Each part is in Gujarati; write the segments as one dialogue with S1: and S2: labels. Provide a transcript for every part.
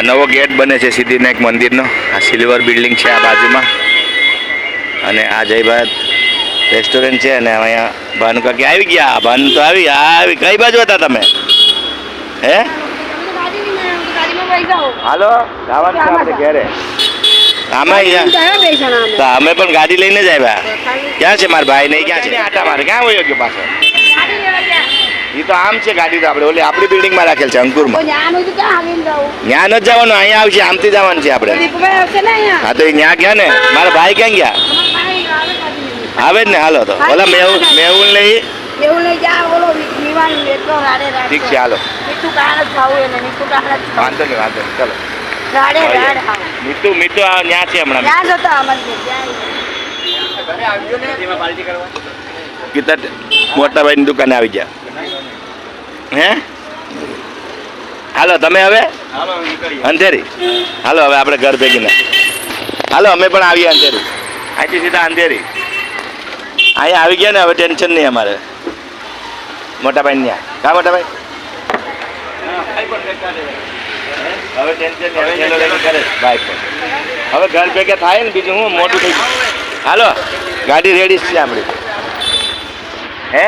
S1: આ નવો ગેટ બને છે સિદ્ધિનાયક મંદિરનો. આ સિલ્વર બિલ્ડિંગ છે આ બાજુમાં. અને આ જય ભારત રેસ્ટોરન્ટ છે અને અહીંયા ભાનુ કાકી આવી ગયા. ભાનુ તો આવી આવી. કઈ બાજુ હતા તમે? હે? હાલો જવાનું છે આપણે ઘરે. આમાં તો અમે પણ ગાડી લઈને જ આવ્યા. ક્યાં છે મારા ભાઈ નહીં ક્યાં છે? આટા મારે ક્યાં વયો ગયો પાછો? એ તો આમ છે ગાડી તો આપણે. ઓલી આપણી બિલ્ડિંગમાં રાખેલ છે અંકુરમાં. ત્યાં નથી જવાનું અહીંયા આવશે આમથી જવાનું છે આપણે. હા તો એ ત્યાં ગયા ને? મારા ભાઈ ક્યાં ગયા? આવે જ ને હાલો તો. ઓલા મેહુલ
S2: જા રાડે રાડે
S1: ઠીક છે હાલો.
S2: જ જ
S1: વાંધો નહીં વાંધો નહીં ચલો.
S2: રાડે રાડ ખાવું.
S1: મીઠું મીઠું આ ત્યાં છે હમણાં.
S2: ત્યાં જતો અમારી ત્યાં
S1: કીધા મોટા ભાઈની દુકાને આવી ગયા. હે? હાલો તમે હવે? અંધેરી. હાલો હવે આપણે ઘર ભેગીને. હાલો અમે પણ આવીએ અંધેરી. અહીંથી સીધા અંધેરી. અહીંયા આવી ગયા ને હવે ટેન્શન નહીં અમારે. મોટાભાઈ ત્યાં કા મોટાભાઈ હવે હવે ઘર ભેગા થાય ને બીજું હું મોટું થઈ ગયું. હાલો ગાડી રેડી છે આપણી. હે?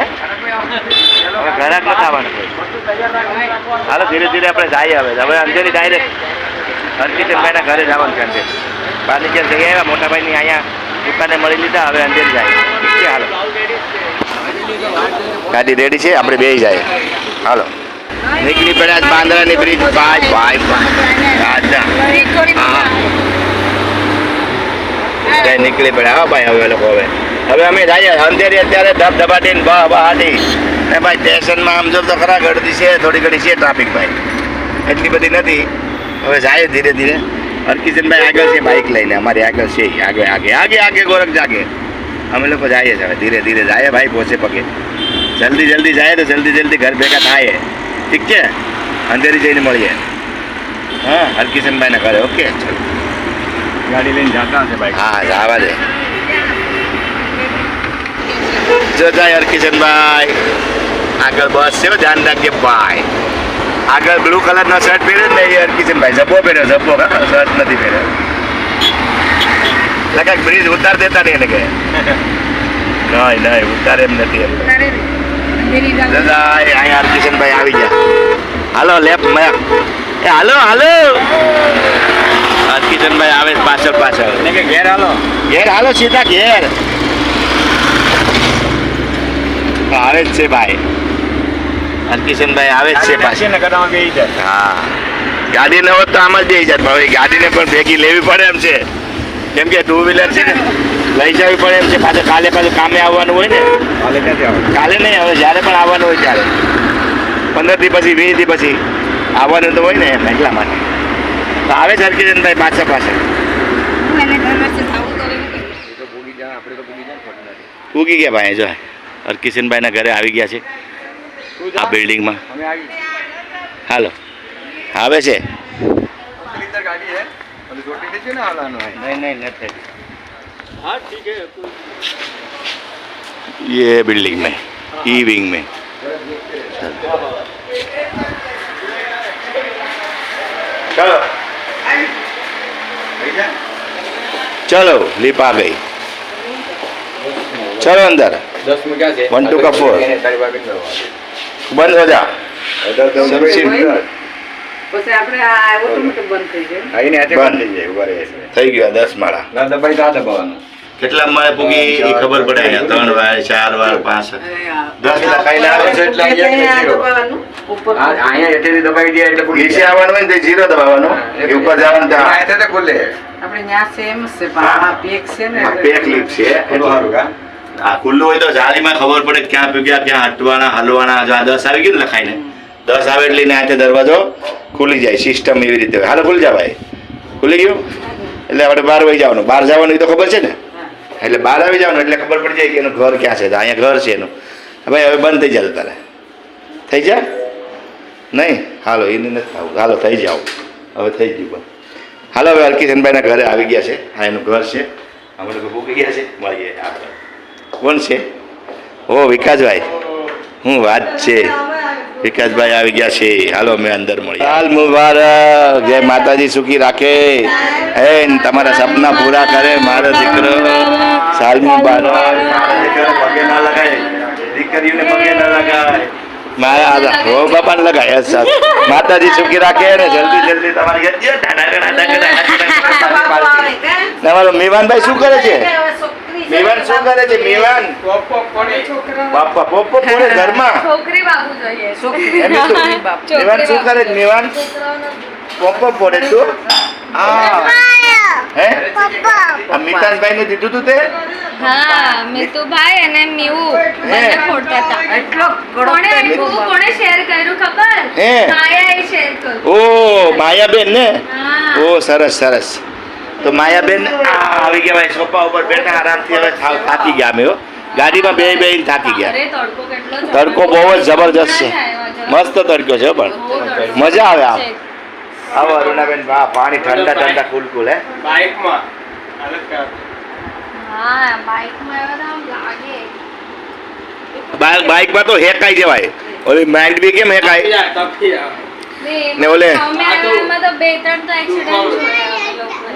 S1: હવે ઘરાક હાલો ધીરે ધીરે આપણે જઈએ હવે. હવે અંજલી ડાયરેક્ટ હરકિશનભાઈના ઘરે જવાનું છે અંધેરી બહારની જઈ આવ્યા મોટા ભાઈની અહીંયા દુકાને મળી લીધા હવે અંજલી જાય. ઠીક છે હાલો. ગાડી રેડી છે આપણે બે જાય હાલો. નીકળી પડ્યા બાંદ્રાની બ્રિજ ભાઈ ભાઈ. ભાઈ નીકળી પડ્યા હા ભાઈ હવે લોકો હવે. હવે અમે જઈએ. અંધેરી અત્યારે ધબધબાટી ને બહ બહાટી ને ભાઈ સ્ટેશનમાં આમ જો તો ખરા ગળદી છે થોડી ઘડી છે ટ્રાફિક ભાઈ. એટલી બધી નથી. હવે જાય ધીરે ધીરે. હરકિશનભાઈ આગળ છે બાઇક લઈને. અમારી આગળ છે. આગળ આગે આગે આગે ગોરખ જાગે. અમે લોકો જઈએ છીએ હવે ધીરે ધીરે. જાય ભાઈ પહોંચે પગે. જલ્દી જલ્દી જાય તો જલ્દી જલ્દી ઘર ભેગા થાય. ઠીક છે? અંધેરી જઈને મળીએ. હા હરકિશનભાઈના ઘરે. ઓકે ચલો.
S3: ગાડી લઈને જાતા હશે ભાઈ
S1: હા જવા દે. જાય હરકિશનભાઈ આગળ બસ છે ધ્યાન રાખજે ભાઈ આગળ બ્લુ કલરનો શર્ટ પહેર્યો ને યાર કિશનભાઈ જબ્બો પહેર્યો જબ્બો. શર્ટ નથી પહેર્યો. લગાક બ્રિજ ઉતાર દેતા નહીં લગે નહીં નહીં ઉતાર એમ નથી એમ. દાદા અહીંયા આવી ગયા. હાલો લેફ્ટ મેપ એ હાલો હાલો. હરકિશનભાઈ આવે પાછળ પાછળ.
S3: ઘેર હાલો.
S1: ઘેર હાલો સીધા ઘેર. આવે જ છે ભાઈ. હરકિશનભાઈ આવે જ છે પાછી.
S3: ને બેસી જાય
S1: હા. ગાડી ન હોત તો આમ જ બેસી જાત ભાઈ ગાડીને પણ ભેગી લેવી પડે એમ છે. કેમ કે ટુ વ્હીલર છે ને લઈ જવી પડે એમ છે. પાછું કાલે પાછું કામે આવવાનું હોય ને.
S3: કાલે ક્યાંથી
S1: કાલે નહીં હવે જ્યારે પણ આવવાનું હોય ત્યારે. પંદર દી પછી વીસ દી પછી આવવાનું તો હોય ને એમ એટલા માટે. તો આવે છે હરકિશનભાઈ
S3: પાછા ફટનાથી.
S1: ઉગી ગયા ભાઈ જો. હરકિશનભાઈના ઘરે આવી ગયા છે
S3: તું
S1: આ
S3: જા.
S1: બિલ્ડિંગમાં
S3: અમે આવી
S1: હાલો આવે છે
S3: પેલી અંદર ગાડી હે ઓલી ચોટી નીચે ને હાલવાનું હોય
S1: નહીં નહીં નથી
S3: हाँ ठीक है
S1: ये बिल्डिंग में ई विंग में चलो चलो लिप आ गई
S2: ચલો અંદર. મંટુ કપૂર બંધ
S1: હો
S3: જા. થઈ
S1: ગયા દસ માળા. કેટલા માળે પૂગી એ ખબર પડે ત્રણ વાર ચાર વાર પાંચ. દસ
S3: એટલે અહીંયા
S1: નીચે આવવાનું હોય ને જીરો દબાવવાનો. ઉપર જવાનું
S3: ખુલે.
S2: આપણે ત્યાં સેમ છે પેક છે ને
S1: પેક લીપ છે. આ ખુલ્લું હોય તો જાળીમાં ખબર પડે ક્યાં ગયા ક્યાં હટવાના હલવાના જો આ દસ આવી ગયું ને લખાઈને. દસ આવે એટલે ને હાથે દરવાજો ખુલી જાય સિસ્ટમ એવી રીતે હોય. હાલો ખુલી જા ભાઈ. ખુલી ગયું? એટલે આપણે બહાર વહી જવાનું. બહાર જવાનું એ તો ખબર છે ને? એટલે બહાર આવી જવાનું એટલે ખબર પડી જાય કે એનું ઘર ક્યાં છે. તો અહીંયા ઘર છે એનું. ભાઈ હવે બંધ થઈ જાય તારે. થઈ જા? નહીં? હાલો એને નથી થવું હાલો થઈ જાઓ હવે થઈ ગયું બંધ. હાલો હવે હરકિશનભાઈના ઘરે આવી ગયા છે. હા એનું ઘર છે. અમે લોકો ભૂકી ગયા છે. મળીએ આપણે કોણ છે? ઓ વિકાસભાઈ. હું વાત છે. વિકાસભાઈ આવી ગયા છે. હાલો મેં અંદર મળી હાલ મુબારક. જય માતાજી સુખી રાખે. હે ને તમારા સપના પૂરા કરે મારો દીકરો. સાલ મુબારક. મારા દીકરો પગે ના લગાય. દીકરીઓને પગે ના લગાય. મારા હો બાપા ને લગાય સર માતાજી સુખી રાખે ને જલ્દી તમારી મેવાનભાઈ શું કરે છે? મેવાન શું કરે છે? મેવાન
S3: પોપ પોપ
S1: બાપા પોપો પોરે ઘરમાં?
S4: છોકરી જોઈએ.
S1: શું? મેવાન શું કરે છે? મેવાન પોપો પોડે તો? આ હે? આ મિતાનભાઈ ને દીધું તું તે?
S4: હા મિતુભાઈ અને મીવું બંને ફોડતા હતા.
S2: એટલો
S4: કોણે આપ્યું કોણે શેર કર્યું ખબર?
S1: હે?
S4: માયાએ શેર કર્યું.
S1: ઓ માયાબેન ને? ઓ સરસ સરસ. તો માયાબેન આ આવી ગયા ભાઈ સોફા ઉપર બેઠા આરામથી હવે થાકી ગયા અમે ગાડીમાં બે બે થાકી ગયા.
S4: તડકો
S1: બહુ જ જબરજસ્ત છે. મસ્ત તડકો છે પણ. મજા આવે આમ. આવો અરુણાબેન વાહ પાણી ઠંડા ઠંડા કુલ કુલ હે.
S3: બાઇકમાં
S4: બાઇકમાં તો આમ લાગે.
S1: બાઇક બાઇકમાં તો હેકાઈ જવાય. ઓલી માઇન્ડ બી કેમ હેકાય.
S4: ને
S1: ને ઓલે-
S4: તો બે ત્રણ તો એક્સિડન્ટ જોયા અમે લોકોએ.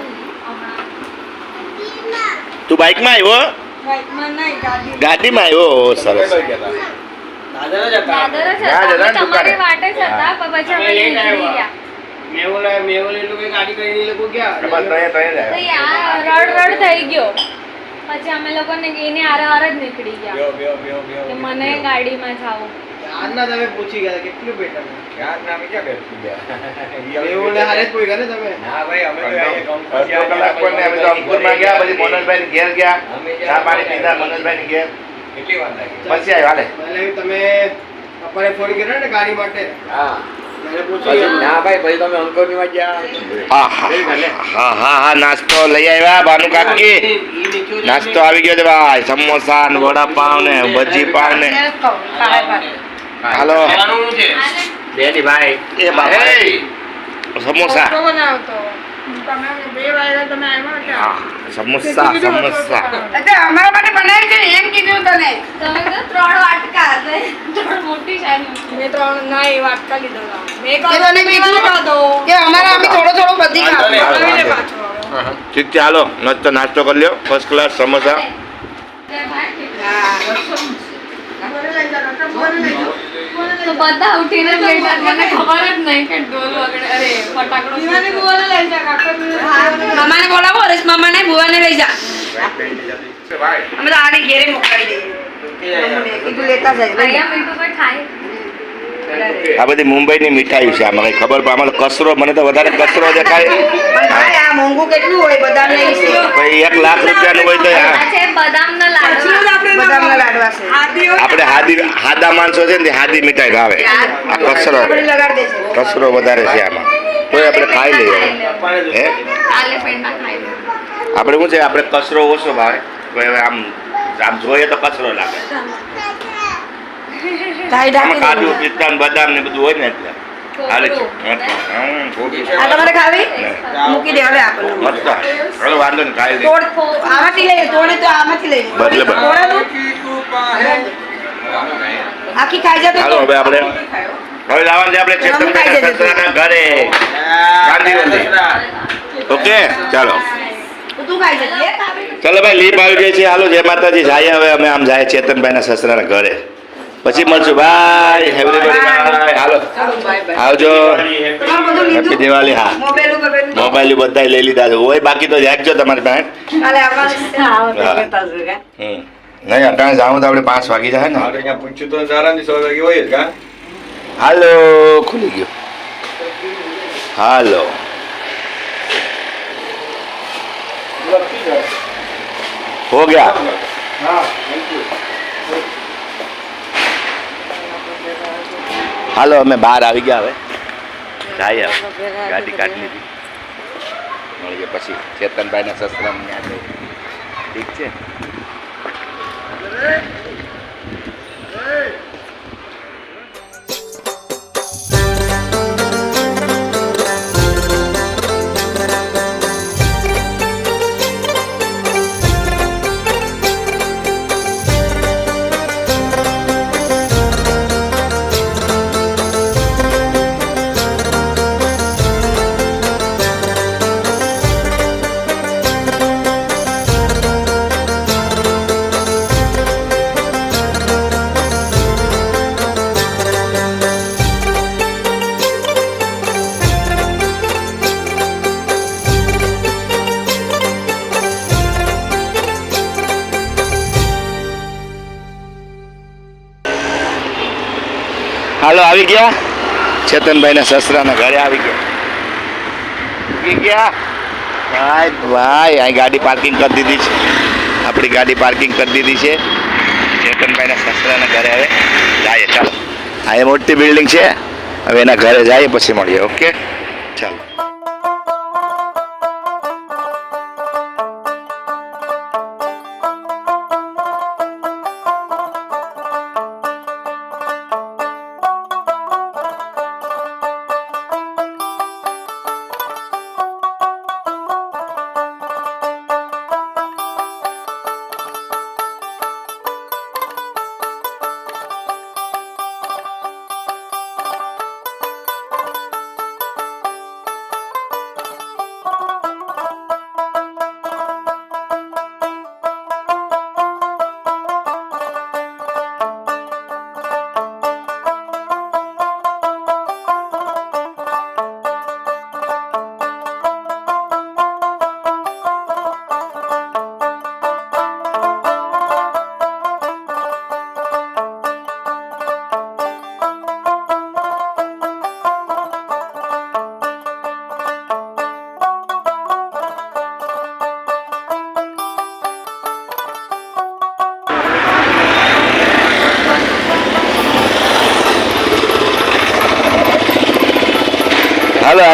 S4: હમણાં.
S1: તું બાઇકમાં આવ્યો? ગાડીમાં. આવ્યો? સરસ.
S4: પછી અમે
S3: લોકો ગયા.
S4: તો યાર રડ રડ થઈ ગયો. પછી અમે લોકોને એને હારે જ નીકળી ગયા. મને ગાડીમાં જાવું
S3: આજના તમે પૂછી ગયા કેટલું બેટર હારે જ પૂછ્યા ને તમે
S1: અડધો કલાક પણ અમે તો અંકુરમાં ગયા પછી મનોજભાઈ ઘેર ગયા ચા પાણી પીધા મનોજભાઈ ઘેર. પછી આવ્યા હાલે.
S3: એટલે તમે બપોરે ફોન કર્યો ને ગાડી માટે? ગયા.
S5: ના ભાઈ ગયા.
S1: હા હા હા નાસ્તો લઈ આવ્યા ભાનુ કાકી. નાસ્તો આવી ગયો છે ભાઈ સમોસા ને વડાપાવ ને ભજી પાવ ને. હાલો.
S3: ખાવાનું છે.
S5: બેની ભાઈ.
S1: એ બાપા. સમોસા. સમોસા સમોસા.
S2: અમારા માટે બનાવી છે એમ કીધું તને.
S4: તમે તો ત્રણ વાટકા ત્રણ મોટી શાની
S2: મેં તો ના એ વાત લીધો મેં તને કીધું કે અમારા અમે થોડો થોડો બધી
S1: ઠીક છે હાલો. નાસ્તો નાસ્તો કરી લ્યો. First class samosa.
S4: તો બધા ઉઠીને બેઠા મને ખબર જ નહીં કે ઢોલ વગડે અરે ફટાકડો
S2: મામાને બોલાવો હરેશ મામાને ભુવાને લઈ જા. અમે તો આને ઘેરે મોકલાવી દઈએ. લેતા જાય લઈ જા.
S1: આ બધી મુંબઈની મીઠાઈ છે આમાં કઈ ખબર પણ આમાં કચરો મને તો વધારે કચરો દેખાય.
S2: આ મોંઘું કેટલું હોય બદામ
S1: એક લાખ રૂપિયાનું હોય તો આ આપણે હાદી હાદા માણસો છે ને હાદી મીઠાઈ ભાવે. આ કચરો કચરો વધારે છે આમાં. તો આપણે ખાઈ લઈએ હે. આપણે શું છે? આપણે કચરો ઓછો ભાવે. તો હવે આમ આમ જોઈએ તો કચરો લાગે. કાજુ
S2: ઢાંકી
S1: પિસ્તા બદામ ને બધું હોય ને એટલે. હાલે.
S2: આ તમારે ખાવી? મૂકી દે હવે આપણને
S1: મસ્ત. હવે વાંધો નહીં ખાઈ
S2: લે. આમાંથી લઈએ તોડે તો આમાંથી લઈએ
S1: બદલે બદલે.
S2: આખી ખાઈ જતો
S1: હાલો હવે આપણે હવે લાવવાનું દે આપણે ચેતનભાઈ સસરાના ઘરે. ગાંધીવલ્લી. ઓકે? ચાલો. ચલો ભાઈ લીપ આવી ગઈ છે. હાલો જય માતાજી. જાય હવે અમે. આમ જાય ચેતનભાઈના સસરાના ઘરે. પછી મળશું. બાય હેવરી બાય હાલો આવજો. હેપી દિવાળી હા.
S2: મોબાઈલ બધું
S1: લઈ લીધા છે. હોય બાકી તો રાખજો તમારી પાસે.
S2: કાલે આવવાનું
S1: હા. હમ. નહીં અટાણે જાઉં તો આપણે પાંચ વાગી જાય ને.
S3: પૂછ્યું તો આરામથી સો વાગી હોય કા
S1: હાલો ખુલી ગયો. હાલો. હો ગયા. હાલો અમે બહાર આવી ગયા હવે. જાય ગાડી કાઢી લીધી. મળીએ પછી ચેતનભાઈના સસરાને ઠીક છે? આવી ગયા? ચેતનભાઈના સસરાના ઘરે આવી ગયા. ગયા? ભાઈ ભાઈ અહીં ગાડી પાર્કિંગ કરી દીધી છે. આપણી ગાડી પાર્કિંગ કરી દીધી છે. ચેતનભાઈના સસરાના ઘરે હવે જઈએ ચાલો. આ મોટી બિલ્ડિંગ છે. હવે એના ઘરે જઈએ પછી મળીએ ઓકે ચાલો.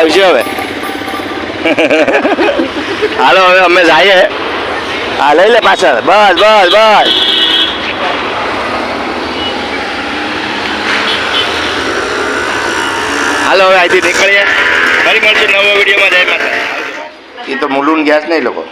S1: આવજો હવે. હાલો, હવે અમે જઈએ. હા, લઈ લે પાછળ. બસ બસ બસ. હાલો, હવે અહીંથી નીકળીએ. ફરી મળશું નવો વિડીયોમાં. જય માતા એ તો મુલુન ગેસ નહીં લોકો.